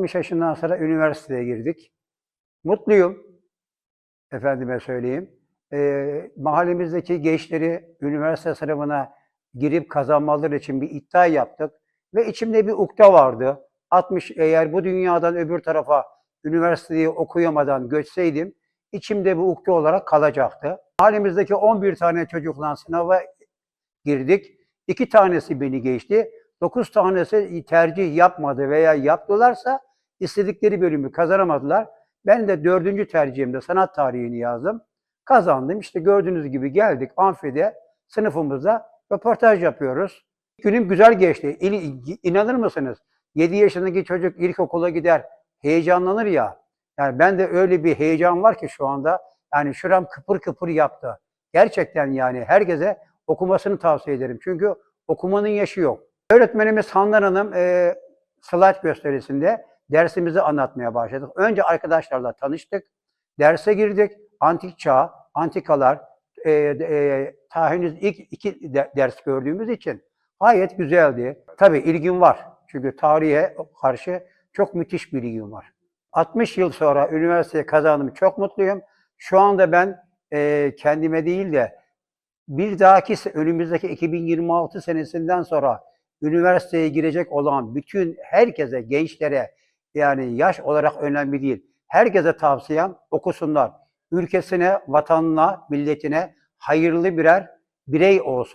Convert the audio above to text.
60 yaşından sonra üniversiteye girdik. Mutluyum. Efendime söyleyeyim. Ee, mahallemizdeki gençleri üniversite sınavına girip kazanmaları için bir iddia yaptık. Ve içimde bir ukde vardı. 60 eğer bu dünyadan öbür tarafa üniversiteyi okuyamadan göçseydim içimde bu ukde olarak kalacaktı. Mahallemizdeki 11 tane çocukla sınava girdik. İki tanesi beni geçti. Dokuz tanesi tercih yapmadı veya yaptılarsa istedikleri bölümü kazanamadılar. Ben de dördüncü tercihimde sanat tarihini yazdım. Kazandım. İşte gördüğünüz gibi geldik amfide sınıfımızda röportaj yapıyoruz. Günüm güzel geçti. İnanır mısınız? 7 yaşındaki çocuk ilkokula gider, heyecanlanır ya. Yani ben de öyle bir heyecan var ki şu anda. Yani şuram kıpır kıpır yaptı. Gerçekten yani herkese okumasını tavsiye ederim. Çünkü okumanın yaşı yok. Öğretmenimiz Handan Hanım e, slide gösterisinde dersimizi anlatmaya başladık. Önce arkadaşlarla tanıştık. Derse girdik. Antik çağ, antikalar, e, e, ta henüz ilk iki de- ders gördüğümüz için gayet güzeldi. Tabii ilgim var. Çünkü tarihe karşı çok müthiş bir ilgim var. 60 yıl sonra üniversiteyi kazandım. Çok mutluyum. Şu anda ben e, kendime değil de bir dahaki önümüzdeki 2026 senesinden sonra üniversiteye girecek olan bütün herkese, gençlere yani yaş olarak önemli değil. Herkese tavsiyem okusunlar. Ülkesine, vatanına, milletine hayırlı birer birey olsun.